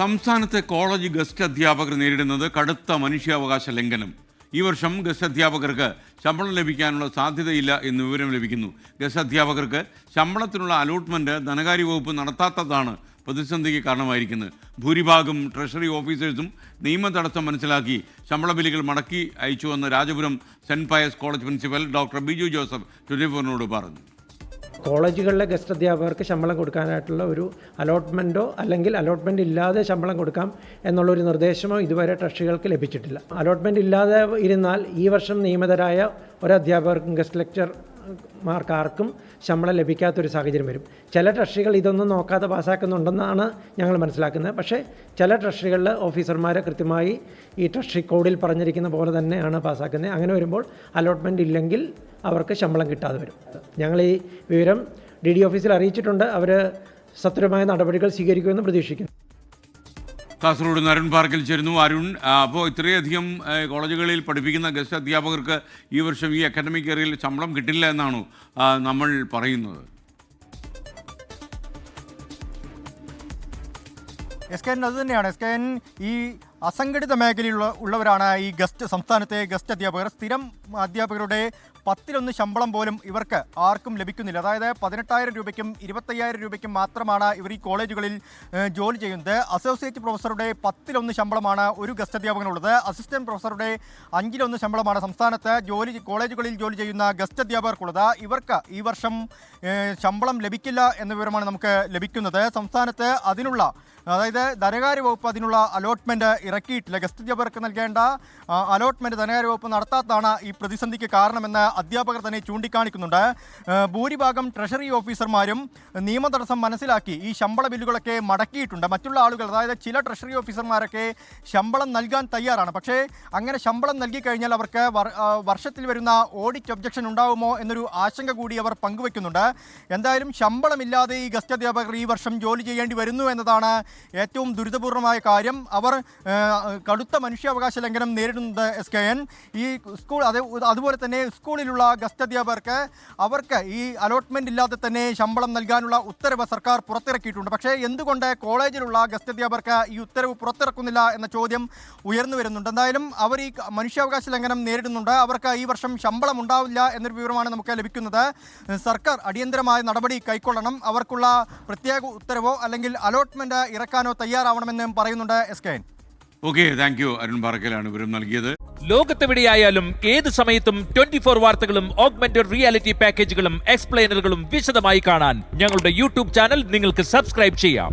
സംസ്ഥാനത്തെ college guest അധ്യാപകർ നേരിടുന്നത് കടുത്ത മനുഷ്യാവകാശ ലംഘനം. ഈ വർഷം ഗസ്റ്റ് അധ്യാപകർക്ക് ശമ്പളം ലഭിക്കാനുള്ള സാധ്യതയില്ല എന്ന് വിവരം ലഭിക്കുന്നു. ഗസ്റ്റ് അധ്യാപകർക്ക് ശമ്പളത്തിനുള്ള അലോട്ട്മെന്റ് ധനകാര്യ വകുപ്പ് നടത്താത്തതാണ് പ്രതിസന്ധിക്ക് കാരണമായിരിക്കുന്നത്. ഭൂരിഭാഗം ട്രഷറി ഓഫീസേഴ്സും നിയമ തടസ്സം മനസ്സിലാക്കി ശമ്പള ബില്ലുകൾ മടക്കി അയച്ചുവെന്ന് Rajapuram Saint Pius college principal doctor Biju Joseph twenty ഫോറിനോട് പറഞ്ഞു. കോളേജുകളിലെ ഗസ്റ്റ് അധ്യാപകർക്ക് ശമ്പളം കൊടുക്കാനായിട്ടുള്ള ഒരു അലോട്ട്മെന്റോ അല്ലെങ്കിൽ അലോട്ട്മെന്റ് ഇല്ലാതെ ശമ്പളം കൊടുക്കാം എന്നുള്ളൊരു നിർദ്ദേശമോ ഇതുവരെ ട്രസ്റ്റികൾക്ക് ലഭിച്ചിട്ടില്ല. അലോട്ട്മെന്റ് ഇല്ലാതെ ഇരുന്നാൽ ഈ വർഷം നിയമിതരായ ഒരു അധ്യാപകർക്കും ഗസ്റ്റ് ലെക്ചർ മാർക്കാർക്കും ശമ്പളം ലഭിക്കാത്തൊരു സാഹചര്യം വരും. ചില ട്രഷികൾ ഇതൊന്നും നോക്കാതെ പാസ്സാക്കുന്നുണ്ടെന്നാണ് ഞങ്ങൾ മനസ്സിലാക്കുന്നത്. പക്ഷേ ചില ട്രഷറികളിൽ ഓഫീസർമാരെ കൃത്യമായി ഈ ട്രഷറി കോഡിൽ പറഞ്ഞിരിക്കുന്ന പോലെ തന്നെയാണ് പാസ്സാക്കുന്നത്. അങ്ങനെ വരുമ്പോൾ അലോട്ട്മെന്റ് ഇല്ലെങ്കിൽ അവർക്ക് ശമ്പളം കിട്ടാതെ വരും. ഞങ്ങൾ ഈ വിവരം ഡി ഡി ഓഫീസിൽ അറിയിച്ചിട്ടുണ്ട്. അവർ സത്വരമായ നടപടികൾ സ്വീകരിക്കുമെന്ന് പ്രതീക്ഷിക്കുന്നു. കാസർഗോഡ് അരുൺ പാർക്കിൽ ചേരുന്നു. അരുൺ അപ്പോൾ ഇത്രയധികം കോളേജുകളിൽ പഠിപ്പിക്കുന്ന ഗസ്റ്റ് അധ്യാപകർക്ക് ഈ വർഷം ഈ അക്കാഡമിക് ഇയറിൽ ശമ്പളം കിട്ടില്ല എന്നാണോ നമ്മൾ പറയുന്നത്. എസ് കെ എൻ അത് തന്നെയാണ്. എസ് കെ എൻ ഈ അസംഘടിത മേഖലയിലുള്ള ഉള്ളവരാണ് ഈ ഗസ്റ്റ് സംസ്ഥാനത്തെ ഗസ്റ്റ് അധ്യാപകർ. സ്ഥിരം അധ്യാപകരുടെ പത്തിലൊന്ന് ശമ്പളം പോലും ഇവർക്ക് ആർക്കും ലഭിക്കുന്നില്ല. അതായത് പതിനെട്ടായിരം രൂപയ്ക്കും ഇരുപത്തയ്യായിരം രൂപയ്ക്കും മാത്രമാണ് ഇവർ ഈ കോളേജുകളിൽ ജോലി ചെയ്യുന്നത്. അസോസിയേറ്റ് പ്രൊഫസറുടെ പത്തിലൊന്ന് ശമ്പളമാണ് ഒരു ഗസ്റ്റ് അധ്യാപകനുള്ളത്. അസിസ്റ്റന്റ് പ്രൊഫസറുടെ അഞ്ചിലൊന്ന് ശമ്പളമാണ് സംസ്ഥാനത്ത് ജോലി കോളേജുകളിൽ ജോലി ചെയ്യുന്ന ഗസ്റ്റ് അധ്യാപകർക്കുള്ളത്. ഇവർക്ക് ഈ വർഷം ശമ്പളം ലഭിക്കില്ല എന്ന വിവരമാണ് നമുക്ക് ലഭിക്കുന്നത്. സംസ്ഥാനത്ത് അതിനുള്ള അതായത് ധനകാര്യ വകുപ്പ് അതിനുള്ള അലോട്ട്മെന്റ് ഇറക്കിയിട്ടില്ല. ഗസ്റ്റ് അധ്യാപകർക്ക് നൽകേണ്ട അലോട്ട്മെന്റ് ധനകാര്യ വകുപ്പ് നടത്താത്തതാണ് ഈ പ്രതിസന്ധിക്ക് കാരണമെന്ന് അധ്യാപകർ തന്നെ ചൂണ്ടിക്കാണിക്കുന്നുണ്ട്. ഭൂരിഭാഗം ട്രഷറി ഓഫീസർമാരും നിയമ തടസ്സം മനസ്സിലാക്കി ഈ ശമ്പള ബില്ലുകളൊക്കെ മടക്കിയിട്ടുണ്ട്. മറ്റുള്ള ആളുകൾ അതായത് ചില ട്രഷറി ഓഫീസർമാരൊക്കെ ശമ്പളം നൽകാൻ തയ്യാറാണ്. പക്ഷേ അങ്ങനെ ശമ്പളം നൽകി കഴിഞ്ഞാൽ അവർക്ക് വർഷത്തിൽ വരുന്ന ഓഡിറ്റ് ഒബ്ജക്ഷൻ ഉണ്ടാവുമോ എന്നൊരു ആശങ്ക കൂടി അവർ പങ്കുവെക്കുന്നുണ്ട്. എന്തായാലും ശമ്പളമില്ലാതെ ഈ ഗസ്റ്റ് അധ്യാപകർ ഈ വർഷം ജോലി ചെയ്യേണ്ടി വരുന്നു എന്നതാണ് ഏറ്റവും ദുരിതപൂർണമായ കാര്യം അവർ കടുത്ത മനുഷ്യാവകാശ ലംഘനം നേരിടുന്നത് എസ് കെ എൻ. ഈ സ്കൂൾ അത് അതുപോലെ തന്നെ സ്കൂളിലുള്ള ഗസ്റ്റ് അധ്യാപകർക്ക് അവർക്ക് ഈ അലോട്ട്മെന്റ് ഇല്ലാതെ തന്നെ ശമ്പളം നൽകാനുള്ള ഉത്തരവ് സർക്കാർ പുറത്തിറക്കിയിട്ടുണ്ട്. പക്ഷേ എന്തുകൊണ്ട് കോളേജിലുള്ള ഗസ്റ്റ് അധ്യാപകർക്ക് ഈ ഉത്തരവ് പുറത്തിറക്കുന്നില്ല എന്ന ചോദ്യം ഉയർന്നു വരുന്നുണ്ട്. എന്തായാലും അവർ ഈ മനുഷ്യാവകാശ ലംഘനം നേരിടുന്നുണ്ട്. അവർക്ക് ഈ വർഷം ശമ്പളം ഉണ്ടാവില്ല എന്നൊരു വിവരമാണ് നമുക്ക് ലഭിക്കുന്നത്. സർക്കാർ അടിയന്തരമായ നടപടി കൈക്കൊള്ളണം. അവർക്കുള്ള പ്രത്യേക ഉത്തരവോ അല്ലെങ്കിൽ അലോട്ട്മെന്റ് ഇറക്കാനോ തയ്യാറാവണമെന്ന് പറയുന്നുണ്ട് S K okay thank you Arun പാർക്കലാണ് വിവരം നൽകിയത്. ലോകത്തെവിടെയായാലും ഏത് സമയത്തും ട്വന്റി ഫോർ വാർത്തകളും ഓഗ്മെന്റഡ് റിയാലിറ്റി പാക്കേജുകളും എക്സ്പ്ലെയിനറുകളും വിശദമായി കാണാൻ ഞങ്ങളുടെ യൂട്യൂബ് ചാനൽ നിങ്ങൾക്ക് സബ്സ്ക്രൈബ് ചെയ്യാം.